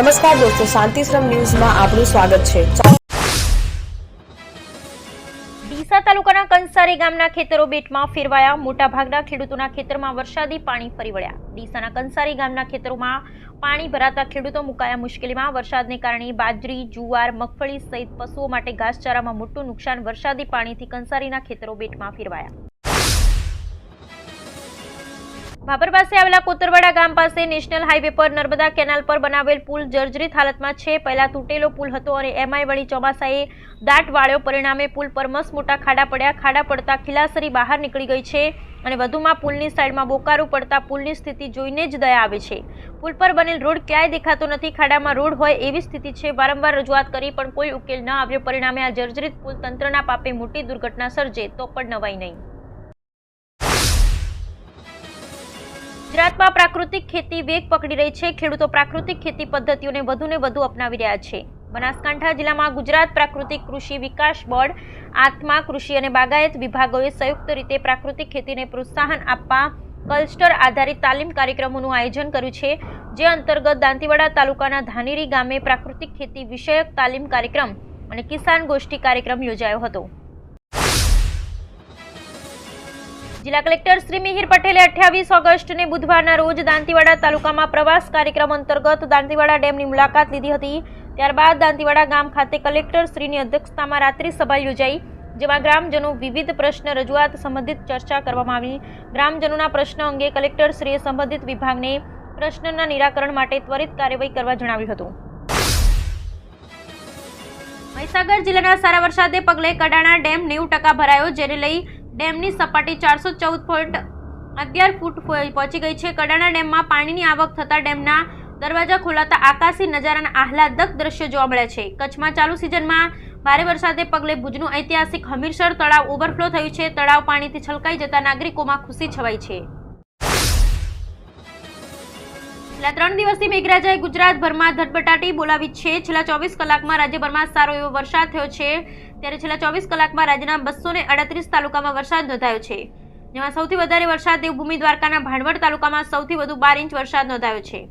નમસ્કાર દોસ્તો, શાંતિશ્રમ ન્યૂઝમાં આપનું સ્વાગત છે. ડીસા તાલુકાના કંસારી ગામના ખેતરો બેટમાં ફેરવાયા. મોટાભાગના ખેડૂતોના ખેતરમાં વરસાદી પાણી ફરી વળ્યા. ડીસાના કંસારી ગામના ખેતરોમાં પાણી ભરાતા ખેડૂતો મુકાયા મુશ્કેલીમાં. વરસાદને કારણે બાજરી, જુવાર, મગફળી સહિત પશુઓ માટે ઘાસચારામાં મોટું નુકસાન વરસાદી પાણીથી કંસારીના ખેતરો બેટમાં ફેરવાયા. ભાભર પાસે આવેલા કોતરવાડા ગામ પાસે નેશનલ હાઈવે પર નર્મદા કેનાલ પર બનાવેલ પુલ જર્જરિત હાલતમાં છે. પહેલા તૂટેલો પુલ હતો અને એમઆઈ વળી ચોમાસાએ દાટ વાળ્યો. પરિણામે પુલ પર મસ્ત મોટા ખાડા પડ્યા. ખાડા પડતા ખિલાસરી બહાર નીકળી ગઈ છે અને વધુમાં પુલની સાઈડમાં બોકારું પડતા પુલની સ્થિતિ જોઈને જ દયા આવે છે. પુલ પર બનેલ રોડ ક્યાંય દેખાતો નથી. ખાડામાં રોડ હોય એવી સ્થિતિ છે. વારંવાર રજૂઆત કરી પણ કોઈ ઉકેલ ન આવ્યો. પરિણામે આ જર્જરિત પુલ તંત્રના પાપે મોટી દુર્ઘટના સર્જે તો પણ નવાઈ નહીં. ગુજરાતમાં પ્રાકૃતિક ખેતી વેગ પકડી રહી છે. ખેડૂતો પ્રાકૃતિક ખેતી પદ્ધતિઓને વધુને વધુ અપનાવી રહ્યા છે. બનાસકાંઠા જિલ્લામાં ગુજરાત પ્રાકૃતિક કૃષિ વિકાસ બોર્ડ, આત્મા કૃષિ અને બાગાયત વિભાગોએ સંયુક્ત રીતે પ્રાકૃતિક ખેતીને પ્રોત્સાહન આપવા કલ્સ્ટર આધારિત તાલીમ કાર્યક્રમોનું આયોજન કર્યું છે. જે અંતર્ગત દાંતીવાડા તાલુકાના ધાનેરી ગામે પ્રાકૃતિક ખેતી વિષયક તાલીમ કાર્યક્રમ અને કિસાન ગોષ્ઠી કાર્યક્રમ યોજાયો હતો. જિલ્લા કલેક્ટર શ્રી મિહિર પટેલે અઠ્યાવીસ ઓગસ્ટને બુધવારના રોજ દાંતીવાડા તાલુકામાં પ્રવાસ કાર્યક્રમ અંતર્ગત દાંતીવાડા ડેમની મુલાકાત લીધી હતી. ત્યારબાદ દાંતીવાડા ગામ ખાતે કલેક્ટર શ્રીની અધ્યક્ષતામાં રાત્રિ સભા યોજાઈ, જેમાં ગ્રામજનો વિવિધ પ્રશ્ન રજૂઆત સંબંધિત ચર્ચા કરવામાં આવી. ગ્રામજનોના પ્રશ્ન અંગે કલેક્ટર શ્રીએ સંબંધિત વિભાગને પ્રશ્નના નિરાકરણ માટે ત્વરિત કાર્યવાહી કરવા જણાવ્યું હતું. મહીસાગર જિલ્લાના સારા વરસાદને પગલે કડાણા ડેમ નેવું ટકા ભરાયો, જેને લઈ ડેમની સપાટી ચારસો ચૌદ પોઈન્ટ અગિયાર ફૂટ પહોંચી ગઈ છે. કડાણા ડેમમાં પાણીની આવક થતાં ડેમના દરવાજા ખોલાતા આકાશી નજારાના આહલાદક દ્રશ્યો જોવા મળ્યા છે. કચ્છમાં ચાલુ સિઝનમાં ભારે વરસાદને પગલે ભુજનું ઐતિહાસિક હમીરસર તળાવ ઓવરફ્લો થયું છે. તળાવ પાણીથી છલકાઈ જતા નાગરિકોમાં ખુશી છવાઈ છે. છેલ્લા ત્રણ દિવસથી મેઘરાજાએ ગુજરાતભરમાં ધટબટાટી બોલાવી છે. છેલ્લા ચોવીસ કલાકમાં રાજ્યભરમાં સારો એવો વરસાદ થયો છે. ત્યારે છેલ્લા ચોવીસ કલાકમાં રાજ્યના બસો અડત્રીસ તાલુકામાં વરસાદ નોંધાયો છે. જેમાં સૌથી વધારે વરસાદ દેવભૂમિ દ્વારકાના ભાંડવડ તાલુકામાં સૌથી વધુ બાર ઇંચ વરસાદ નોંધાયો છે.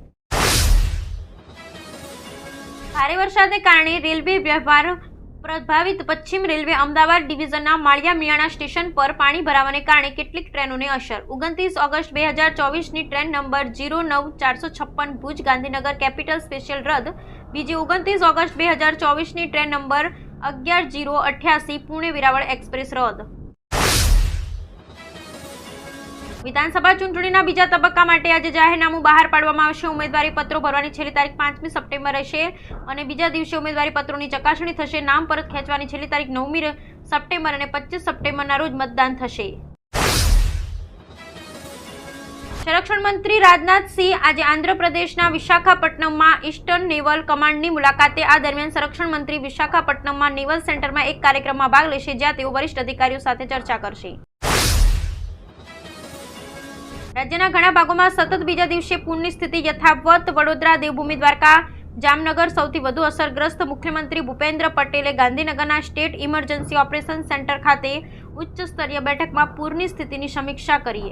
ભારે વરસાદને કારણે રેલવે વ્યવહાર પ્રભાવિત પશ્ચિમ રેલવે અમદાવાદ ડિવિઝનના માળિયા મિયાણા સ્ટેશન પર પાણી ભરાવાને કારણે કેટલીક ટ્રેનોને અસર. ઓગણત્રીસ ઓગસ્ટ બે હજાર ચોવીસની ટ્રેન નંબર જીરો નવ ચારસો છપ્પન ભુજ ગાંધીનગર કેપિટલ સ્પેશિયલ રદ. બીજી ઓગણત્રીસ ઓગસ્ટ બે હજાર ચોવીસની ટ્રેન નંબર અગિયાર જીરો અઠ્યાસી પુણે વેરાવળ એક્સપ્રેસ રદ. વિધાનસભા ચૂંટણીના બીજા તબક્કા માટે આજે જાહેરનામું બહાર પાડવામાં આવશે. ઉમેદવારી પત્રો ભરવાની છેલ્લી તારીખ પાંચમી સપ્ટેમ્બર રહેશે અને બીજા દિવસે ઉમેદવારી પત્રોની ચકાસણી થશે. નામ પરત ખેંચવાની છેલ્લી તારીખ નવમી સપ્ટેમ્બર અને પચીસ સપ્ટેમ્બરના રોજ મતદાન થશે. સંરક્ષણ મંત્રી રાજનાથસિંહ આજે આંધ્રપ્રદેશના વિશાખાપટ્ટનમમાં ઈસ્ટર્ન નેવલ કમાન્ડની મુલાકાતે આ દરમિયાન સંરક્ષણ મંત્રી વિશાખાપટ્ટનમમાં નેવલ સેન્ટરમાં એક કાર્યક્રમમાં ભાગ લેશે. જ્યાં તેઓ વરિષ્ઠ અધિકારીઓ સાથે ચર્ચા કરશે. રાજ્યના ઘણા ભાગોમાં સતત બીજા દિવસે પૂરની સ્થિતિ યથાવત. વડોદરા, દેવભૂમિ, દ્વારકા, જામનગર સૌથી વધુ અસરગ્રસ્ત મુખ્યમંત્રી ભૂપેન્દ્ર પટેલે ગાંધીનગરના સ્ટેટ ઇમરજન્સી ઓપરેશન સેન્ટર ખાતે ઉચ્ચ સ્તરીય બેઠકમાં પૂરની સ્થિતિની સમીક્ષા કરી.